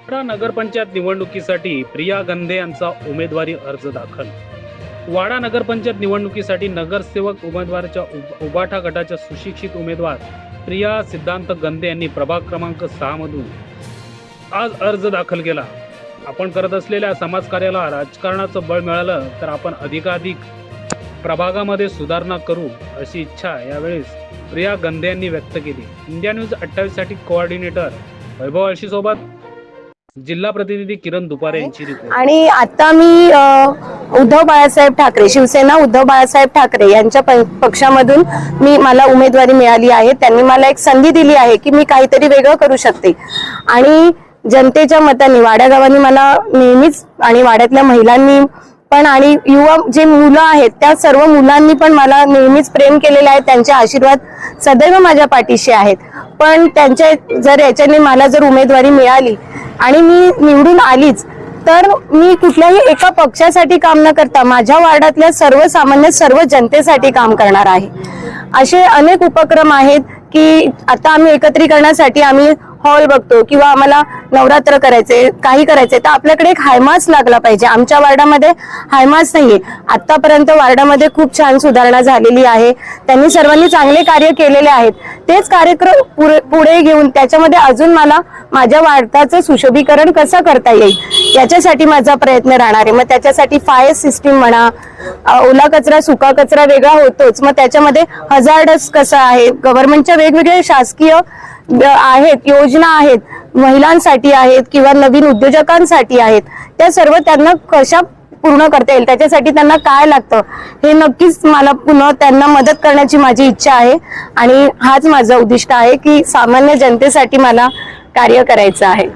वाडा नगरपंचायत निवडणुकीसाठी प्रिया गंधे यांचा उमेदवारी अर्ज दाखल. वाडा नगरपंचायत निवडणुकीसाठी नगरसेवक उमेदवाराच्या उबाठा गटाच्या सुशिक्षित उमेदवार प्रिया सिद्धांत गंधे यांनी प्रभाग क्रमांक सहा मधून आज अर्ज दाखल केला. आपण करत असलेल्या समाजकार्याला राजकारणाचं बळ मिळालं तर आपण अधिकाधिक प्रभागामध्ये सुधारणा करू अशी इच्छा यावेळेस प्रिया गंधे यांनी व्यक्त केली. इंडिया न्यूज अठ्ठावीससाठी कोऑर्डिनेटर वैभव आळशी सोबत जिल्हा प्रतिनिधी किरण दुपारे यांची रिपोर्ट आणि आता मी उद्धव बाळासाहेब ठाकरे शिवसेना उद्धव बाळासाहेब ठाकरे यांच्या पक्षामधून मी मला उमेदवारी मिळाली आहे. त्यांनी मला एक संधी दिली आहे की मी काहीतरी वेगळं करू शकते. आणि जनतेच्या मतांनी वाड्या गावांनी मला नेहमीच आणि वाड्यातल्या महिलांनी पण आणि युवा जे मुलं आहेत त्या सर्व मुलांनी पण मला नेहमीच प्रेम केलेलं आहे. त्यांचे आशीर्वाद सदैव माझ्या पाठीशी आहेत. पण त्यांच्या जर याच्याने मला जर उमेदवारी मिळाली आणि मी निवडून आलीच तर मी कुठल्याही एका पक्षासाठी काम न करता माझ्या वार्डातल्या सर्वसामान्य सर्व जनतेसाठी काम करणार आहे. असे अनेक उपक्रम आहेत की आता आम्ही एकत्रीकरणासाठी आम्ही हॉल बघतो किंवा आम्हाला नवरात्र करायचे काही करायचे तर आपल्याकडे एक हायमास लागला पाहिजे. आमच्या वार्डामध्ये हायमास नाहीये. आतापर्यंत वार्डामध्ये खूप छान सुधारणा झालेली आहे. त्यांनी सर्वांनी चांगले कार्य केलेले आहेत. तेच कार्यक्रम पुढे घेऊन त्याच्यामध्ये अजून मला माझ्या वार्डाचं सुशोभीकरण कसं करता येईल? याच्यासाठी माझा प्रयत्न राहणार आहे. मग त्याच्यासाठी फायर सिस्टीम म्हणा ओला कचरा सुका कचरा वेगळा होतोच. मग त्याच्यामध्ये हजार्डस कसं आहे? गव्हर्नमेंटच्या वेगवेगळे शासकीय आहेत योजना आहेत महिलांसाठी आहेत किंवा नवीन उद्योजकांसाठी आहेत. त्या सर्व त्यांना कशा पूर्ण करता येईल? त्याच्यासाठी त्यांना काय लागतं? हे नक्कीच मला पुन्हा त्यांना मदत करण्याची माझी इच्छा आहे. आणि हाच माझं उद्दिष्ट आहे की सामान्य जनतेसाठी मला कार्य करायचं आहे.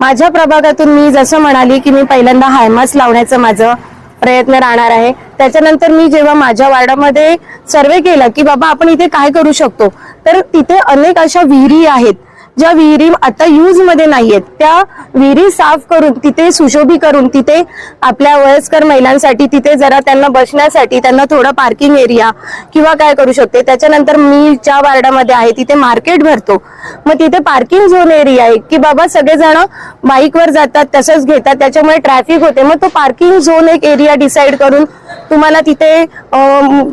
माझ्या प्रभागातून मी जसं म्हणाली की मी पहिल्यांदा हायमास लावण्याचं माझं प्रयत्न राहणार आहे. त्याच्यानंतर मी जेव्हा माझ्या वार्डामध्ये सर्वे केला की बाबा आपण इथे काय करू शकतो? तर तिथे अनेक अशा विहिरी आहेत. ज्या विहिरी आता यूजमध्ये नाहीयेत त्या विहिरी साफ करून तिथे सुशोभी करून तिथे आपल्या वयस्कर महिलांसाठी तिथे जरा त्यांना बसण्यासाठी त्यांना थोडं पार्किंग एरिया किंवा काय करू शकते. त्याच्यानंतर मी ज्या वार्डामध्ये आहे तिथे मार्केट भरतो. मग तिथे पार्किंग झोन एरिया आहे की बाबा सगळेजण बाईकवर जातात तसंच घेतात त्याच्यामुळे ट्रॅफिक होते. मग तो पार्किंग झोन एक एरिया डिसाईड करून तुम्हाला तिथे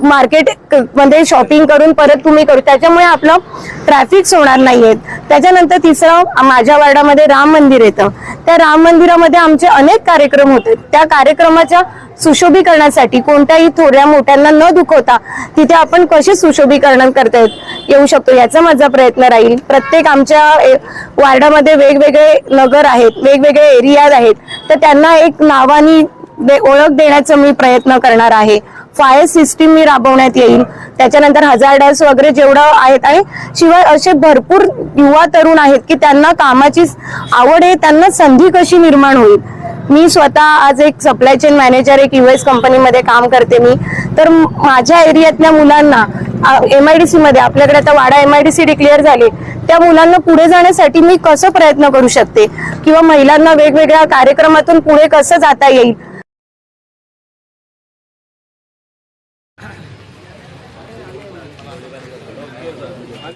मार्केटमध्ये शॉपिंग करून परत तुम्ही करू. त्याच्यामुळे आपलं ट्रॅफिक्स होणार नाहीयेत त्याच्यानंतर तिसरं माझ्या वार्डामध्ये राम मंदिर येतं. त्या राम मंदिरामध्ये आमचे अनेक कार्यक्रम होते. त्या कार्यक्रमाच्या सुशोभीकरणासाठी कोणत्याही थोड्या मोठ्यांना न दुखवता तिथे आपण कसे सुशोभीकरण करता येत येऊ शकतो याचा माझा प्रयत्न राहील. प्रत्येक आमच्या ए, वार्डामध्ये वेगवेगळे नगर आहेत वेगवेगळे एरियाज आहेत. तर त्यांना एक नावानी दे- ओळख देण्याचा मी प्रयत्न करणार आहे. फायर सिस्टीम मी राबवण्यात येईल. त्याच्यानंतर हजार्डस वगैरे जेवढं आहेत आणि शिवाय असे भरपूर युवा तरुण आहेत की त्यांना कामाची आवड आहे त्यांना संधी कशी निर्माण होईल? मी स्वतः आज एक सप्लाय चेन मॅनेजर एक युएस कंपनीमध्ये काम करते मी. तर माझ्या एरियातल्या मुलांना एमआयडीसी मध्ये आपल्याकडे आता वाडा एमआयडीसी डिक्लेअर झाले त्या मुलांना पुढे जाण्यासाठी मी कसं प्रयत्न करू शकते? किंवा महिलांना वेगवेगळ्या कार्यक्रमातून पुढे कसं जाता येईल?